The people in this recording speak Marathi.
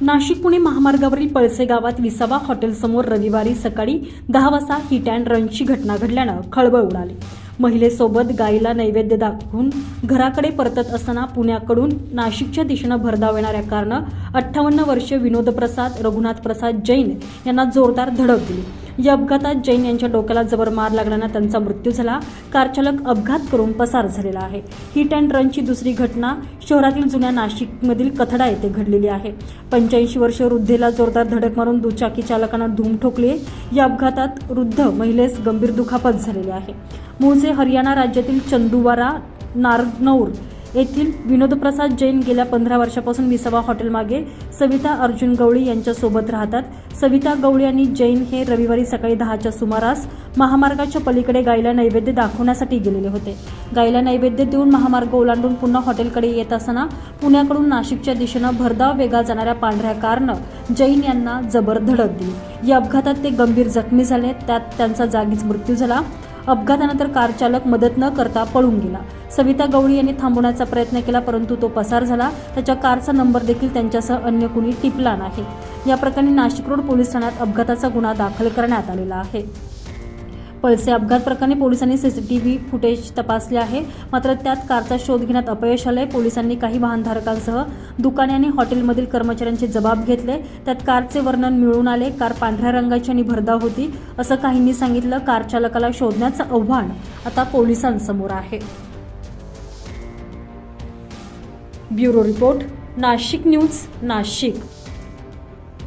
नाशिक पुणे महामार्गावरील पळसे गावात विसावा हॉटेलसमोर रविवारी सकाळी दहा वाजता हिट अँड रनची घटना घडल्यानं खळबळ उडाली. महिलेसोबत गाईला नैवेद्य दाखवून घराकडे परतत असताना पुण्याकडून नाशिकच्या दिशेनं भरधाव येणाऱ्या कारनं अठ्ठावन्न वर्षीय विनोद प्रसाद रघुनाथ प्रसाद जैन यांना जोरदार धडक दिली. या अपघातात जैन यांच्या डोक्याला जबर मार लागल्यानं त्यांचा मृत्यू झाला. कारचालक अपघात करून पसार झालेला आहे. हिट अँड रनची दुसरी घटना शहरातील जुन्या नाशिकमधील कथडा येथे घडलेली आहे. पंच्याऐंशी वर्ष वृद्धेला जोरदार धडक मारून दुचाकी चालकानं धूम ठोकली. या अपघातात वृद्ध महिलेस गंभीर दुखापत झालेली आहे. मूळचे हरियाणा राज्यातील चंदुवारा नारनौर येथील विनोदप्रसाद जैन गेल्या पंधरा वर्षापासून विसावा हॉटेलमागे सविता अर्जुन गवळी यांच्यासोबत राहतात. सविता गवळी आणि जैन हे रविवारी सकाळी दहाच्या सुमारास महामार्गाच्या पलीकडे गायला नैवेद्य दाखवण्यासाठी गेलेले होते. गायला नैवेद्य देऊन महामार्ग ओलांडून पुन्हा हॉटेलकडे येत असताना पुण्याकडून नाशिकच्या दिशेनं भरधाव वेगा जाणाऱ्या पांढऱ्या कारनं जैन यांना जबर धडक दिली. या अपघातात ते गंभीर जखमी झाले. त्यात त्यांचा जागीच मृत्यू झाला. अपघातानंतर कार चालक मदत न करता पळून गेला. सविता गवळी यांनी थांबवण्याचा प्रयत्न केला परंतु तो पसार झाला. त्याच्या कारचा नंबर देखील त्यांच्यासह अन्य कुणी टिपला नाही. या प्रकरणी नाशिक रोड पोलीस ठाण्यात अपघाताचा गुन्हा दाखल करण्यात आलेला आहे. पळसे अपघात प्रकरणी पोलिसांनी सीसीटीव्ही फुटेज तपासले आहे. मात्र त्यात कारचा शोध घेण्यात अपयश आले पोलिसांनी काही वाहनधारकांसह दुकाने आणि हॉटेलमधील कर्मचाऱ्यांचे जबाब घेतले. त्यात कारचे वर्णन मिळून आले. कार पांढऱ्या रंगाची आणि भरधाव होती असं काहींनी सांगितलं. कार चालकाला शोधण्याचं आव्हान आता पोलिसांसमोर आहे. Bureau report Nashik news Nashik.